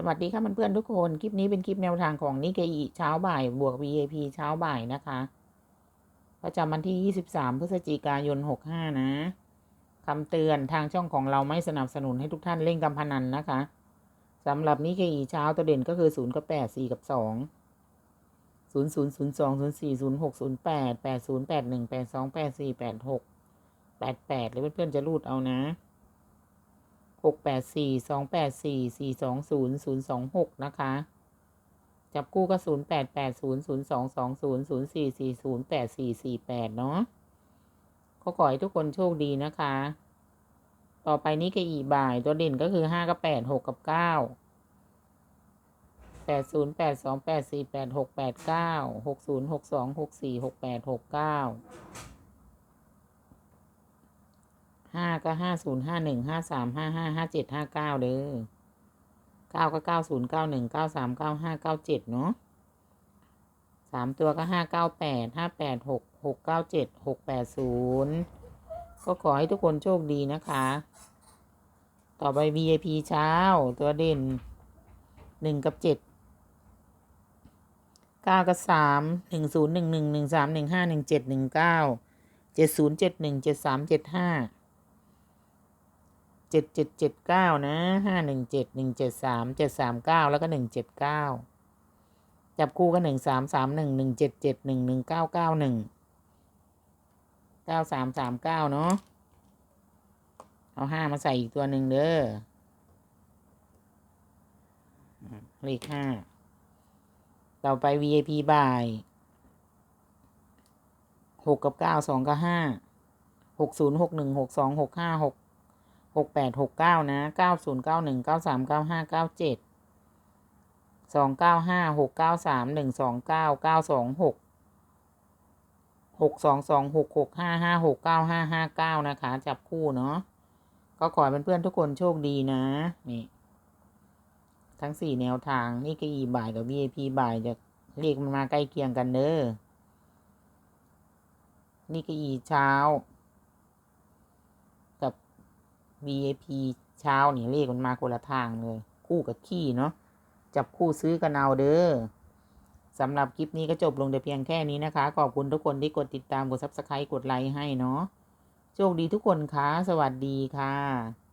สวัสดีค่ะเพื่อนๆทุกคน คลิปนี้เป็นคลิปแนวทางของนิเกอิเช้าบ่าย บวก VAP เช้าบ่ายนะคะประจำวันที่ 23 พฤศจิกายน 65 นะคำเตือนทางช่องของเราไม่สนับสนุนให้ทุกท่านเล่นกำพนันนะคะสำหรับนิเกอิเช้าตัวเด่นก็คือ 0 กับ 8 4 กับ 2 0 0 0 2 0 4 0 6 0 8 8 0 8 1 8 2 8 4 8 6 8 8หรือเพื่อนๆจะรูดเอานะ หกแปดสี่สองแปดสี่สี่สองศูนย์ศูนย์สองหกนะคะ จับกู้ก็ศูนย์แปดแปดศูนย์ศูนย์สองสองศูนย์ศูนย์สี่สี่ศูนย์แปดสี่สี่แปดเนาะก็ขอให้ทุกคนโชคดีนะคะ ต่อไปนี้ก็อีบ่าย ตัวเด่นก็คือห้ากับแปดหกกับเก้าแปดศูนย์แปดสองแปดสี่แปด ห้าก็ห้าศูนย์ห้าหนึ่งห้าสามห้าห้าห้าเจ็ดห้าเก้าเด้อเก้าก็เก้าศูนย์เก้าหนึ่งเก้าสามเก้าห้าเก้าเจ็ดเนาะสามตัวก็ห้าเก้าแปดห้าแปดหกหกเก้าเจ็ดหกแปดศูนย์ก็ขอให้ทุกคนโชคดีนะคะ ต่อไป VIP เช้า ตัวเด่นหนึ่งกับเจ็ดเก้ากับสามหนึ่งศูนย์หนึ่งหนึ่งหนึ่งสามหนึ่งห้าหนึ่งเจ็ดหนึ่งเก้าเจ็ดศูนย์เจ็ดหนึ่งเจ็ดสามเจ็ดห้า เจ็ดเจ็ดเจ็ดเก้านะห้าหนึ่งเจ็ดหนึ่งเจ็ดสามเจ็ดสามเก้าแล้วก็หนึ่งเจ็ดเก้าจับคู่ก็หนึ่งสามสามหนึ่งหนึ่งเจ็ดเจ็ดหนึ่งหนึ่งเก้าเก้าหนึ่งเก้าสามสามเก้าเนาะเอาห้ามาใส่อีกตัวหนึ่งเด้อเลขห้าต่อไป VIP บ่ายหกกับเก้าสองกับห้าหกศูนย์หกหนึ่งหกสองหกห้าหก หกแปดหกเก้านะเก้าศูนย์เก้าหนึ่งเก้าสามเก้าห้าเก้าเจ็ดสองเก้าห้าหกเก้าสามหนึ่งสองเก้าเก้าสองหกหกสองสองหกหกห้าห้าหกเก้าห้าห้าเก้านะคะ จับคู่เนาะก็ขอให้เพื่อนๆทุกคนโชคดีนะ นี่ ทั้งสี่แนวทางนี่ก็อีบ่ายกับ VIP บ่ายจะเรียกมันมาใกล้เคียงกันเด้อนี่ก็อีเช้า VIP เช้านี่เลขมันมาคนละทางเลย คู่กับขี้เนาะจับคู่ซื้อกันเอาเด้อสำหรับคลิปนี้ก็จบลงแต่เพียงแค่นี้นะคะ ขอบคุณทุกคนที่กดติดตามกด Subscribe กดไลค์ให้เนาะโชคดีทุกคนคะสวัสดีค่ะ